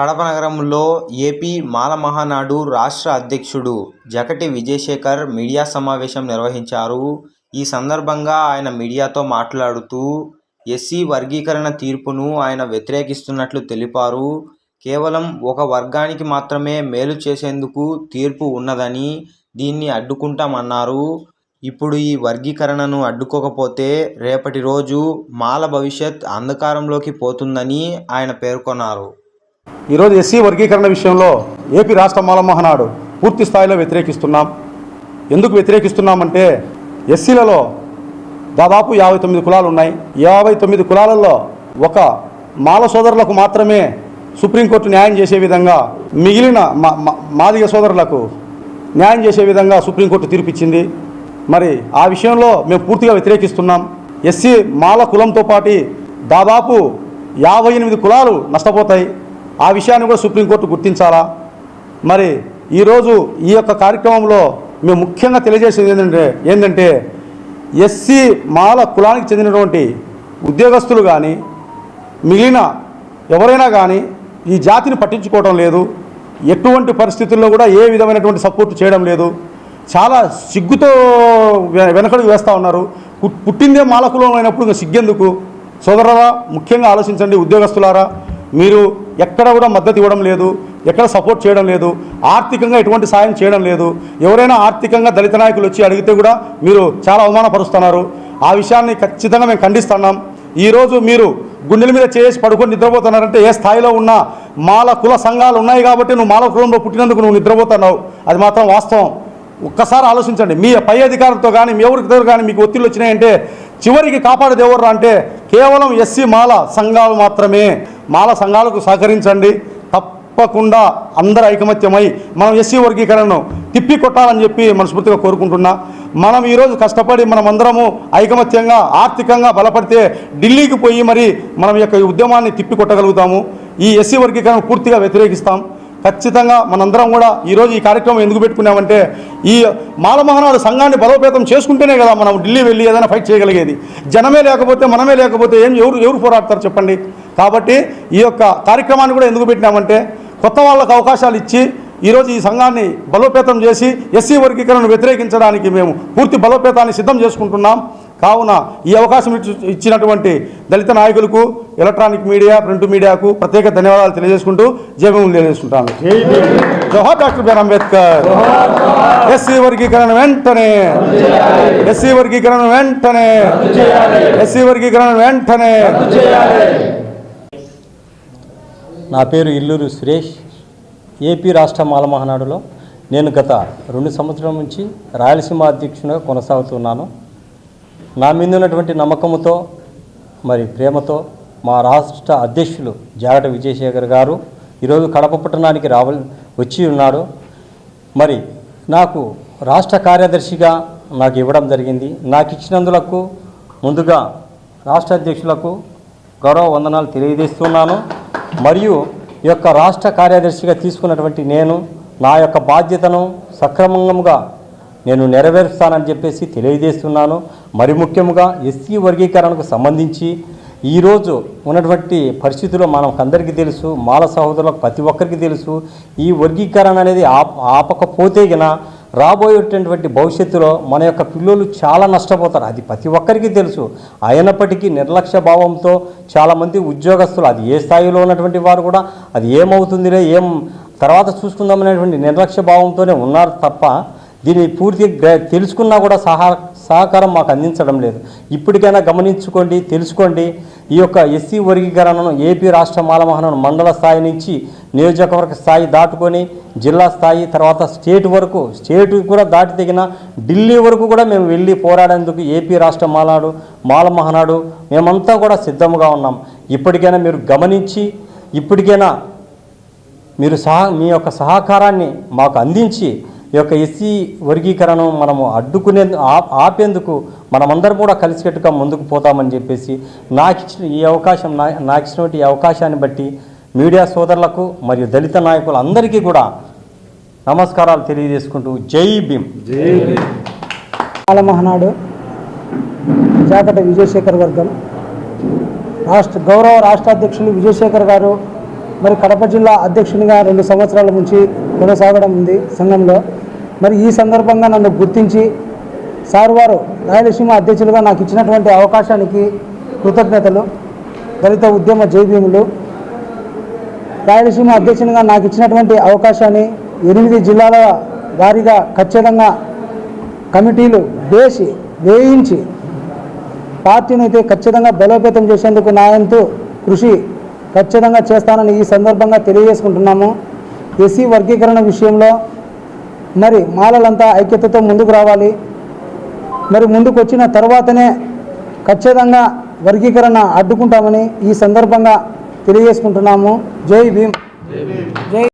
కడప నగరంలో ఏపీ మాల మహానాడు రాష్ట్ర అధ్యక్షుడు జకటి విజయశేఖర్ మీడియా సమావేశం నిర్వహించారు. ఈ సందర్భంగా ఆయన మీడియాతో మాట్లాడుతూ ఎస్సీ వర్గీకరణ తీర్పును ఆయన వ్యతిరేకిస్తున్నట్లు తెలిపారు. కేవలం ఒక వర్గానికి మాత్రమే మేలు చేసేందుకు తీర్పు ఉన్నదని, దీన్ని అడ్డుకుంటామన్నారు. ఇప్పుడు ఈ వర్గీకరణను అడ్డుకోకపోతే రేపటి రోజు మాల భవిష్యత్ అంధకారంలోకి పోతుందని ఆయన పేర్కొన్నారు. ఈరోజు ఎస్సీ వర్గీకరణ విషయంలో ఏపీ రాష్ట్ర మాలమహనాడు పూర్తి స్థాయిలో వ్యతిరేకిస్తున్నాం. ఎందుకు వ్యతిరేకిస్తున్నామంటే ఎస్సీలలో దాదాపు యాభై తొమ్మిది కులాలు ఉన్నాయి. యాభై తొమ్మిది కులాలలో ఒక మాల సోదరులకు మాత్రమే సుప్రీంకోర్టు న్యాయం చేసే విధంగా మిగిలిన మా మా- మాదిగ సోదరులకు న్యాయం చేసే విధంగా సుప్రీంకోర్టు తీర్పిచ్చింది. మరి ఆ విషయంలో మేము పూర్తిగా వ్యతిరేకిస్తున్నాం. ఎస్సీ మాల కులంతో పాటు దాదాపు యాభై ఎనిమిది కులాలు నష్టపోతాయి. ఆ విషయాన్ని కూడా సుప్రీంకోర్టు గుర్తించాలా? మరి ఈరోజు ఈ యొక్క కార్యక్రమంలో మేము ముఖ్యంగా తెలియజేసేది ఏంటంటే ఏంటంటే ఎస్సీ మాల కులానికి చెందినటువంటి ఉద్యోగస్తులు కానీ మిగిలిన ఎవరైనా కానీ ఈ జాతిని పట్టించుకోవడం లేదు. ఎటువంటి పరిస్థితుల్లో కూడా ఏ విధమైనటువంటి సపోర్ట్ చేయడం లేదు. చాలా సిగ్గుతో వెనకడుగు వేస్తూ ఉన్నారు. పుట్టిందే పుట్టిందే మాలకులం అయినప్పుడు ఇంకా సిగ్గెందుకు? సోదరులారా ముఖ్యంగా ఆలోచించండి ఉద్యోగస్తులారా. మీరు ఎక్కడ కూడా మద్దతు ఇవ్వడం లేదు ఎక్కడ సపోర్ట్ చేయడం లేదు ఆర్థికంగా ఎటువంటి సాయం చేయడం లేదు. ఎవరైనా ఆర్థికంగా దళిత నాయకులు వచ్చి అడిగితే కూడా మీరు చాలా అవమానపరుస్తున్నారు. ఆ విషయాన్ని ఖచ్చితంగా మేము ఖండిస్తున్నాం. ఈరోజు మీరు గుండెల మీద చేసి పడుకొని నిద్రపోతున్నారంటే ఏ స్థాయిలో ఉన్న మాల కుల సంఘాలు ఉన్నాయి కాబట్టి నువ్వు మాల కులంలో పుట్టినందుకు నువ్వు నిద్రపోతున్నావు. అది మాత్రం వాస్తవం. ఒక్కసారి ఆలోచించండి. మీ పై అధికారులతో కానీ మీ ఎవరికి దగ్గర కానీ మీకు ఒత్తిళ్ళు వచ్చినాయంటే చివరికి కాపాడేది ఎవరు అంటే కేవలం ఎస్సీ మాల సంఘాలు మాత్రమే. మాల సంఘాలకు సహకరించండి. తప్పకుండా అందరు ఐకమత్యమై మనం ఎస్సీ వర్గీకరణను తిప్పి కొట్టాలని చెప్పి మనస్ఫూర్తిగా కోరుకుంటున్నా. మనం ఈరోజు కష్టపడి మనం అందరము ఐకమత్యంగా ఆర్థికంగా బలపడితే ఢిల్లీకి పోయి మరి మనం యొక్క ఉద్యమాన్ని తిప్పి కొట్టగలుగుతాము ఈ ఎస్సీ వర్గీకరణ పూర్తిగా వ్యతిరేకిస్తాం. ఖచ్చితంగా మనందరం కూడా ఈరోజు ఈ కార్యక్రమం ఎందుకు పెట్టుకున్నామంటే ఈ మాలమహనాడు సంఘాన్ని బలోపేతం చేసుకుంటేనే కదా మనం ఢిల్లీ వెళ్ళి ఏదైనా ఫైట్ చేయగలిగేది. జనమే లేకపోతే మనమే లేకపోతే ఏం ఎవరు ఎవరు పోరాడతారు చెప్పండి? కాబట్టి ఈ యొక్క కార్యక్రమాన్ని కూడా ఎందుకు పెట్టినామంటే కొత్త వాళ్ళకు అవకాశాలు ఇచ్చి ఈరోజు ఈ సంఘాన్ని బలోపేతం చేసి ఎస్సీ వర్గీకరణను వ్యతిరేకించడానికి మేము పూర్తి బలోపేతాన్ని సిద్ధం చేసుకుంటున్నాం. కావున ఈ అవకాశం ఇచ్చి- ఇచ్చినటువంటి దళిత నాయకులకు ఎలక్ట్రానిక్ మీడియా ప్రింట్ మీడియాకు ప్రత్యేక ధన్యవాదాలు తెలియజేసుకుంటూ జయభూములు తెలియజేసుకుంటాను. Jawahar doctor BR Ambedkar. SC వర్గీకరణ వెంటనే. ఎస్సీ వర్గీకరణ వెంటనే. ఎస్సీ వర్గీకరణ వెంటనే. నా పేరు ఇల్లూరు సురేష్. ఏపీ రాష్ట్ర మాలమహనాడులో నేను గత రెండు సంవత్సరాల నుంచి రాయలసీమ అధ్యక్షునిగా కొనసాగుతున్నాను. నా మీద ఉన్నటువంటి నమ్మకంతో మరి ప్రేమతో మా రాష్ట్ర అధ్యక్షులు జాగట విజయశేఖర్ గారు ఈరోజు కడప పట్టణానికి రావ వచ్చి ఉన్నాడు మరి నాకు రాష్ట్ర కార్యదర్శిగా నాకు ఇవ్వడం జరిగింది. నాకు ఇచ్చినందులకు ముందుగా రాష్ట్ర అధ్యక్షులకు గౌరవ వందనాలు తెలియజేస్తున్నాను. మరియు ఈ యొక్క రాష్ట్ర కార్యదర్శిగా తీసుకున్నటువంటి నేను నా యొక్క బాధ్యతను సక్రమంగా నేను నెరవేరుస్తానని చెప్పేసి తెలియజేస్తున్నాను. మరి ముఖ్యంగా ఎస్సీ వర్గీకరణకు సంబంధించి ఈరోజు ఉన్నటువంటి పరిస్థితుల్లో మనకు అందరికీ తెలుసు మాల సహోదరులకు ప్రతి ఒక్కరికి తెలుసు. ఈ వర్గీకరణ అనేది ఆప ఆపకపోతే గిన రాబోయేటటువంటి భవిష్యత్తులో మన యొక్క పిల్లలు చాలా నష్టపోతారు. అది ప్రతి ఒక్కరికి తెలుసు. అయినప్పటికీ నిర్లక్ష్య భావంతో చాలామంది ఉద్యోగస్తులు అది ఏ స్థాయిలో ఉన్నటువంటి వారు కూడా అది ఏమవుతుందిలే ఏం తర్వాత చూసుకుందామనేటువంటి నిర్లక్ష్య భావంతోనే ఉన్నారు తప్ప దీన్ని పూర్తిగా తెలుసుకున్నా కూడా సహా సహకారం మాకు అందించడం లేదు. ఇప్పటికైనా గమనించుకోండి తెలుసుకోండి. ఈ యొక్క ఎస్సీ వర్గీకరణను ఏపీ రాష్ట్ర మాలమహనం మండల స్థాయి నుంచి నియోజకవర్గ స్థాయి దాటుకొని జిల్లా స్థాయి తర్వాత స్టేట్ వరకు స్టేట్ కూడా దాటి తెగిన ఢిల్లీ వరకు కూడా మేము వెళ్ళి పోరాడేందుకు ఏపీ రాష్ట్ర మాలాడు మాలమహనాడు మేమంతా కూడా సిద్ధంగా ఉన్నాం. ఇప్పటికైనా మీరు గమనించి ఇప్పటికైనా మీరు సహా మీ యొక్క సహకారాన్ని మాకు అందించి ఈ యొక్క ఎస్సీ వర్గీకరణను మనము అడ్డుకునే ఆ- ఆపేందుకు మనమందరం కూడా కలిసికట్టుగా ముందుకు పోతామని చెప్పేసి నాకు ఇచ్చిన ఈ అవకాశం నా నాకు ఇచ్చినటువంటి ఈ అవకాశాన్ని బట్టి మీడియా సోదరులకు మరియు దళిత నాయకులందరికీ కూడా నమస్కారాలు తెలియజేసుకుంటూ జై భీమ్. మాల మహానాడు జాకట విజయశేఖర్ వర్గం. రాష్ట్ర గౌరవ రాష్ట్ర అధ్యక్షులు విజయశేఖర్ గారు మరి కడప జిల్లా అధ్యక్షునిగా రెండు సంవత్సరాల నుంచి కొనసాగడం ఉంది సంఘంలో. మరి ఈ సందర్భంగా నన్ను గుర్తించి సార్ వారు రాయలసీమ అధ్యక్షులుగా నాకు ఇచ్చినటువంటి అవకాశానికి కృతజ్ఞతలు. దళిత ఉద్యమ జైభీములు రాయలసీమ అధ్యక్షునిగా నాకు ఇచ్చినటువంటి అవకాశాన్ని ఎనిమిది జిల్లాల వారీగా ఖచ్చితంగా కమిటీలు వేసి వేయించి పార్టీని అయితే ఖచ్చితంగా బలోపేతం చేసేందుకు నాయంతో కృషి ఖచ్చితంగా చేస్తానని ఈ సందర్భంగా తెలియజేసుకుంటున్నాము. ఎస్సీ వర్గీకరణ విషయంలో మరి మాలలంతా ఐక్యతతో ముందుకు రావాలి. మరి ముందుకు వచ్చిన తర్వాతనే ఖచ్చితంగా వర్గీకరణ అడ్డుకుంటామని ఈ సందర్భంగా తెలియజేసుకుంటున్నాము. జై భీమ్. జై